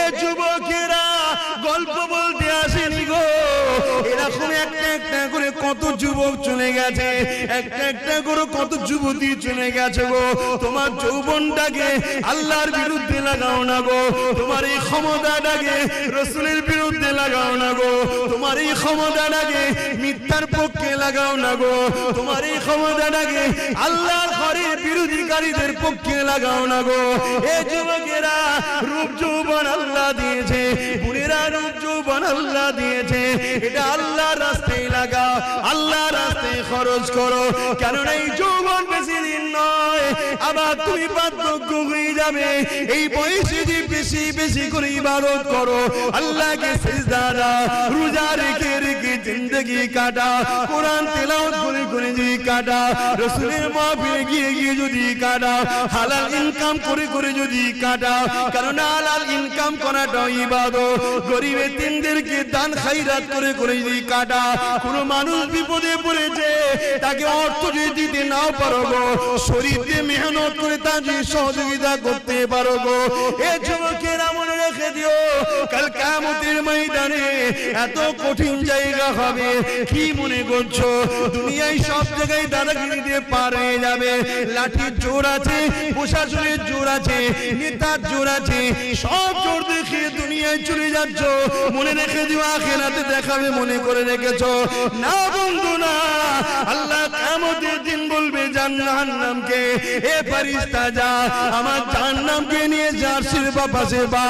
এ যুবকেরা, গল্প বলতে আসেনি গো। এরকম একটা একটা করে কত যুবক চলে গেছে, একটা একটা করে কত যুবতী চলে গেছে গো। তোমার যৌবনটাকে আল্লাহর বিরুদ্ধে লাগাও না গো। তোমার এই ক্ষমতাটাকে রসুলের বিরুদ্ধে লাগাও না গো। তোমার এই ক্ষমতাটাকে মিথ্যার পক্ষে লাগাও না গো। তোমার এই ক্ষমতাটাকে আল্লাহর ঘরের বিরোধীকারীদের পক্ষে লাগাও না গো। এ যুবকেরা, রূপ আল্লাহ দিয়েছে। এটা আল্লাহ রাস্তায় লাগা, আল্লাহ রাস্তায় খরচ করো। কেননা এই যৌবন বেশি দিন নয়, আবার তুমি বার্ধক্য হয়ে যাবে। এই বয়সে বেশি বেশি করে ইবাদত করো, আল্লাহকে সিজদারা রোজা রেখে রেখে জিন্দগি কাটা কোরআন করে করে যদি কাটা রসুলের গিয়ে গিয়ে যদি কাটা হালাল ইনকাম করে করে যদি কাটা কারণ হালাল ইনকাম করাটা দান খাইরাত করে করে যদি কাটা কোনো মানুষ বিপদে পড়েছে, তাকে অর্থ যদি দিতে নাও পারো শরীর মেহনত করে তার যদি সহযোগিতা করতে পারো এ দিও কাল কামতের ময়দানে এত কঠিন জায়গা হবে। কি মনে করছ? দুনিয়ায় সব জায়গায় দাদাগিরি দিয়ে পার হয়ে যাবে। লাঠির জোর আছে, প্রশাসনের জোর আছে, নেতার জোর আছে। সব জোর দেখে দুনিয়ায় চলে যাচ্ছ। মনে রেখে দিও, আখেরাতে দেখাবে, মনে করে রেখেছো। না বন্ধু, না। আল্লাহ কামতের দিন বলবে জান্নামকে এ ফারিস্তা যা আমার জান্নামকে নিয়ে জার্সির বাপাসে বা